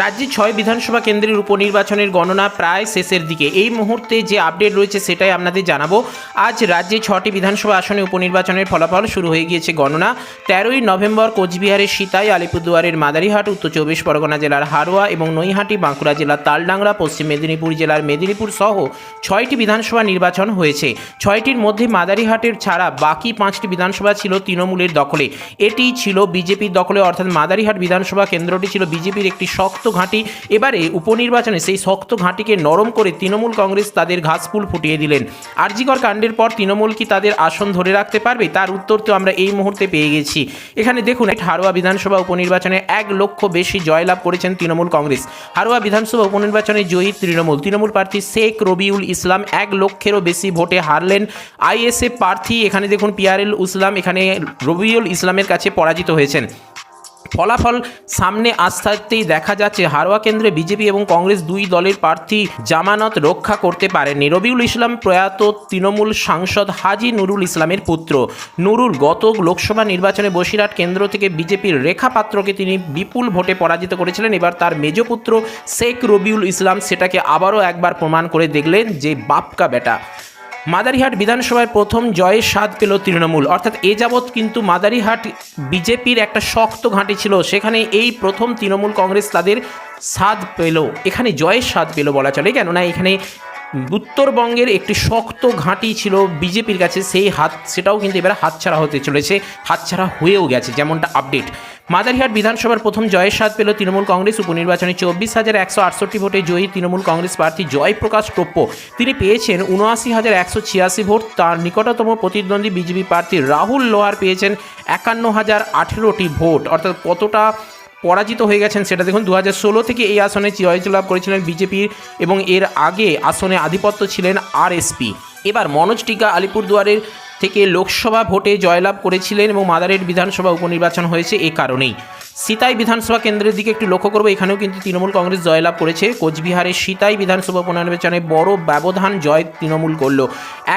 রাজ্যে ছয় বিধানসভা কেন্দ্রের উপনির্বাচনের গণনা প্রায় শেষের দিকে। এই মুহূর্তে যে আপডেট রয়েছে সেটাই আপনাদের জানাব। আজ রাজ্যে ছটি বিধানসভা আসনে উপনির্বাচনের ফলাফল শুরু হয়ে গিয়েছে গণনা। তেরোই নভেম্বর কোচবিহারের সিতাই, আলিপুরদুয়ারের মাদারিহাট, উত্তর চব্বিশ পরগনা জেলার হারোয়া এবং নৈহাটি, বাঁকুড়া জেলার তালডাংরা, পশ্চিম মেদিনীপুর জেলার মেদিনীপুর সহ ছয়টি বিধানসভা নির্বাচন হয়েছে। ছয়টির মধ্যে মাদারিহাটের ছাড়া বাকি পাঁচটি বিধানসভা ছিল তৃণমূলের দখলে। এটি ছিল বিজেপির দখলে, অর্থাৎ মাদারিহাট বিধানসভা কেন্দ্রটি ছিল বিজেপির একটি শক্ত ঘাঁটি। এবারে উপনির্বাচনে সেই শক্ত ঘাঁটিকে নরম করে তৃণমূল কংগ্রেস তাদের ঘাসফুল ফুটিয়ে দিলেন। আরজিকর কাণ্ডের পর তৃণমূল কি তাদের আসন ধরে রাখতে পারবে? তার উত্তর তো আমরা এই মুহূর্তে পেয়ে গেছি। এখানে দেখুন, হারোয়া বিধানসভা উপনির্বাচনে এক লক্ষ বেশি জয়লাভ করেছেন তৃণমূল কংগ্রেস। হারোয়া বিধানসভা উপনির্বাচনে জয়ী তৃণমূল। তৃণমূল প্রার্থী শেখ রবিউল ইসলাম এক লক্ষেরও বেশি ভোটে হারলেন। আইএসএফ প্রার্থী এখানে দেখুন, পিয়ারেল ইসলাম এখানে রবিউল ইসলামের কাছে পরাজিত হয়েছেন। ফলাফল সামনে আসতেই দেখা যাচ্ছে হারোয়া কেন্দ্রে বিজেপি এবং কংগ্রেস দুই দলের প্রার্থী জামানত রক্ষা করতে পারেননি। রবিউল ইসলাম প্রয়াত তৃণমূল সাংসদ হাজি নুরুল ইসলামের পুত্র। নুরুল গত লোকসভা নির্বাচনে বসিরহাট কেন্দ্র থেকে বিজেপির রেখা পাত্রকে তিনি বিপুল ভোটে পরাজিত করেছিলেন। এবার তার মেজপুত্র শেখ রবিউল ইসলাম সেটাকে আবারও একবার প্রমাণ করে দেখলেন যে বাপকা বেটা। মাদারিহাট বিধানসভায় প্রথম জয়ের স্বাদ পেল তৃণমূল। অর্থাৎ এ যাবৎ কিন্তু মাদারিহাট বিজেপির একটা শক্ত ঘাঁটি ছিল। সেখানে এই প্রথম তৃণমূল কংগ্রেস তাদের স্বাদ পেল। এখানে জয়ের স্বাদ পেল বলা চলে। কেননা এখানে উত্তরবঙ্গের একটি শক্ত ঘাঁটি ছিল বিজেপির কাছে, সেই হাত, সেটাও কিন্তু এবার হাতছাড়া হতে চলেছে, হাতছাড়া হয়েও গেছে, যেমনটা আপডেট। মাদারিহাট বিধানসভার প্রথম জয়ের স্বাদ পেল তৃণমূল কংগ্রেস, উপনির্বাচনে চব্বিশ হাজার একশো আটষট্টি ভোটে জয়ী তৃণমূল কংগ্রেস প্রার্থী জয়প্রকাশ টোপ্প। তিনি পেয়েছেন উনআশি হাজার একশো ছিয়াশি ভোট, তার নিকটতম প্রতিদ্বন্দ্বী বিজেপি প্রার্থী রাহুল লোহার পেয়েছেন একান্ন হাজার আঠেরোটি ভোট। অর্থাৎ কতটা পরাজিত হয়ে গেছেন সেটা দেখুন দু হাজার ষোলো থেকে এই আসনে জয়লাভ করেছিলেন বিজেপির এবং এর আগে আসনে আধিপত্য ছিলেন আরএসপি। এবার মনোজ টিকা আলিপুরদুয়ারের থেকে লোকসভা ভোটে জয়লাভ করেছিলেন এবং মাদারের বিধানসভা উপনির্বাচন হয়েছে এ কারণেই। সিতাই বিধানসভা কেন্দ্রের দিকে একটু লক্ষ্য করব, এখানেও কিন্তু তৃণমূল কংগ্রেস জয়লাভ করেছে। কোচবিহারের সিতাই বিধানসভা উপনির্বাচনে বড় ব্যবধান জয় তৃণমূল করল।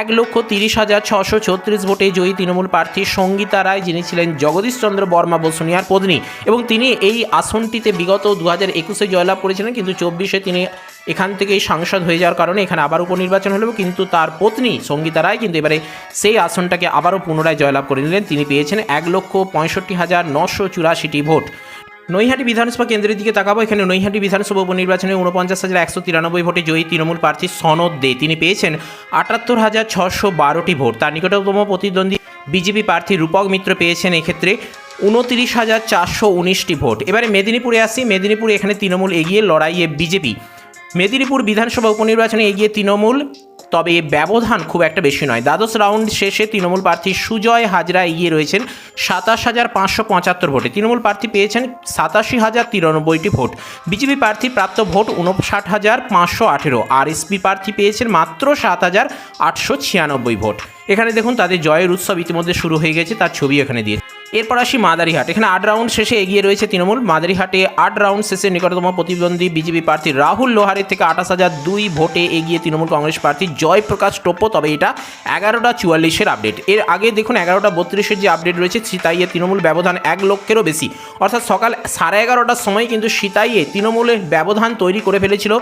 এক লক্ষ তিরিশ হাজার ছশো ছত্রিশ ভোটে জয়ী তৃণমূল প্রার্থী সঙ্গীতা রায় যিনি ছিলেন জগদীশচন্দ্র বর্মা বসুনিয়ার পত্নী এবং তিনি এই আসনটিতে বিগত দু হাজার একুশে জয়লাভ করেছিলেন, কিন্তু চব্বিশে তিনি এখান থেকেই সাংসদ হয়ে যাওয়ার কারণে এখানে আবার উপনির্বাচন হলেও কিন্তু তার পত্নী সঙ্গীতা রায় কিন্তু এবারে সেই আসনটাকে আবারও পুনরায় জয়লাভ করে নিলেন। তিনি পেয়েছেন এক লক্ষ পঁয়ষট্টি হাজার নশো চুরাশিটি ভোট। নৈহাটি বিধানসভা কেন্দ্রের দিকে তাকাবো। এখানে নৈহাটি বিধানসভা উপনির্বাচনে উনপঞ্চাশ হাজার একশো তিরানব্বই ভোটে জয়ী তৃণমূল প্রার্থী সনদ দে। তিনি পেয়েছেন আটাত্তর হাজার ছশো বারোটি ভোট। তার নিকটতম প্রতিদ্বন্দ্বী বিজেপি প্রার্থী রূপক মিত্র পেয়েছেন এক্ষেত্রে উনতিরিশ হাজার চারশো উনিশটি ভোট। এবারে মেদিনীপুরে আসি। মেদিনীপুরে এখানে তৃণমূল এগিয়ে লড়াইয়ে বিজেপি। মেদিনীপুর বিধানসভা উপনির্বাচনে এগিয়ে তৃণমূল তবে ব্যবধান খুব একটা বেশি নয়। দ্বাদশ রাউন্ড শেষে তৃণমূল প্রার্থী সুজয় হাজরা এগিয়ে রয়েছেন সাতাশ হাজার পাঁচশো পঁচাত্তর ভোটে। তৃণমূল প্রার্থী পেয়েছেন সাতাশি হাজার তিরানব্বইটি ভোট। বিজেপি প্রার্থী প্রাপ্ত ভোট উনষাট হাজার পাঁচশো আঠেরো। আর এসপি প্রার্থী পেয়েছেন মাত্র সাত হাজার আটশো ছিয়ানব্বই ভোট। এখানে দেখুন, তাদের জয়ের উৎসব ইতিমধ্যে শুরু হয়ে গেছে। তার ছবি এখানে দিয়ে এরপর আসি মাদারিহাট। এখানে আট রাউন্ড শেষে এগিয়ে রয়েছে তৃণমূল। মাদারিহাটে আট রাউন্ড শেষে নিকটতম প্রতিদ্বন্দ্বী বিজেপি প্রার্থী রাহুল লোহারের থেকে আঠাশ হাজার দুই ভোটে এগিয়ে তৃণমূল কংগ্রেস প্রার্থী জয়প্রকাশ টোপ্প তবে এটা এগারোটা চুয়াল্লিশের আপডেট। এর আগে দেখুন এগারোটা বত্রিশের যে আপডেট রয়েছে, সিতাইয়ে তৃণমূল ব্যবধান এক লক্ষেরও বেশি। অর্থাৎ সকাল সাড়ে এগারোটার সময় কিন্তু সিতাইয়ে তৃণমূলের ব্যবধান তৈরি করে ফেলেছিল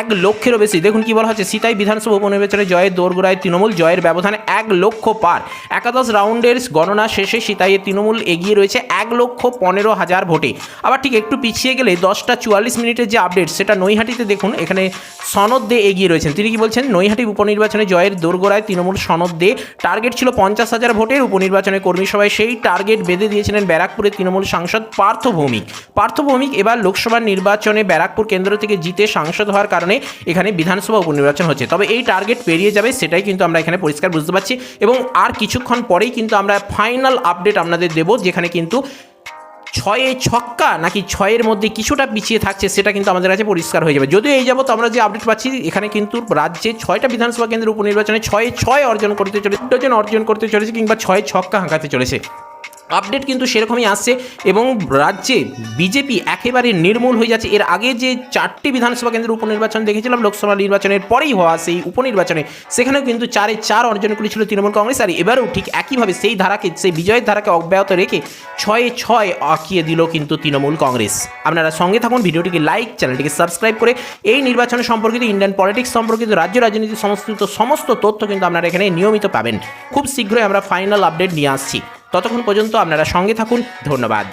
এক লক্ষেরও বেশি। দেখুন কি বলা হচ্ছে, সিতাই বিধানসভা উপনির্বাচনে জয়ের দোরগোড়ায় তৃণমূল জয়ের ব্যবধান এক লক্ষ পার। একাদশ রাউন্ডের গণনা শেষে সিতাইয়ে তৃণমূল এগিয়ে রয়েছে এক লক্ষ পনেরো হাজার ভোটে। আবার ঠিক একটু পিছিয়ে গেলে দশটা চুয়াল্লিশ মিনিটের যে আপডেট, সেটা নৈহাটিতে দেখুন, এখানে সনদ দে এগিয়ে রয়েছেন। তিনি কি বলছেন? নৈহাটি উপনির্বাচনে জয়ের দোরগোড়ায় তৃণমূল সনদ দে। টার্গেট ছিল পঞ্চাশ হাজার ভোটের, উপনির্বাচনে কর্মী সভায় সেই টার্গেট বেঁধে দিয়েছিলেন ব্যারাকপুরের তৃণমূল সাংসদ পার্থ ভৌমিক। পার্থ ভৌমিক এবার লোকসভা নির্বাচনে ব্যারাকপুর কেন্দ্র থেকে জিতে সাংসদ হওয়ার কারণে এখানে বিধানসভা উপনির্বাচন হচ্ছে। তবে এই টার্গেট পেরিয়ে যাবে, সেটাই কিন্তু আমরা এখানে পরিষ্কার বুঝতে পারছি এবং আর কিছুক্ষণ পরেই কিন্তু আমরা ফাইনাল আপডেট আপনাদের দেবো, যেখানে কিন্তু ছয়ে ছক্কা নাকি ছয়ের মধ্যে কিছুটা পিছিয়ে থাকছে, সেটা কিন্তু আমাদের কাছে পরিষ্কার হয়ে যাবে। যদিও এই যাবত আমরা যে আপডেট পাচ্ছি, এখানে কিন্তু রাজ্যে ছয়টা বিধানসভা কেন্দ্রের উপনির্বাচনে ছয়ে ছয় অর্জন করতে চলেছে ডজন অর্জন করতে চলেছে কিংবা ছয়ে ছক্কা হাঁকাতে চলেছে। আপডেট কিন্তু সেরকমই আসছে এবং রাজ্যে বিজেপি একেবারে নির্মূল হয়ে যাচ্ছে। এর আগে যে চারটি বিধানসভা কেন্দ্রের উপনির্বাচন দেখেছিলাম, লোকসভা নির্বাচনের পরেই হওয়া সেই উপনির্বাচনে, সেখানেও কিন্তু চারে চার অর্জন করেছিল তৃণমূল কংগ্রেস আর এবারেও ঠিক একইভাবে সেই ধারাকে, সেই বিজয়ের ধারাকে অব্যাহত রেখে ছয়ে ছয় আঁকিয়ে দিল কিন্তু তৃণমূল কংগ্রেস। আপনারা সঙ্গে থাকুন, ভিডিওটিকে লাইক চ্যানেলটিকে সাবস্ক্রাইব করে এই নির্বাচন সম্পর্কিত ইন্ডিয়ান পলিটিক্স সম্পর্কিত রাজ্য রাজনীতি সমস্ত সমস্ত তথ্য কিন্তু আপনারা এখানে নিয়মিত পাবেন। খুব শীঘ্রই আমরা ফাইনাল আপডেট নিয়ে আসছি। ততক্ষণ পর্যন্ত আপনারা সঙ্গে থাকুন। ধন্যবাদ।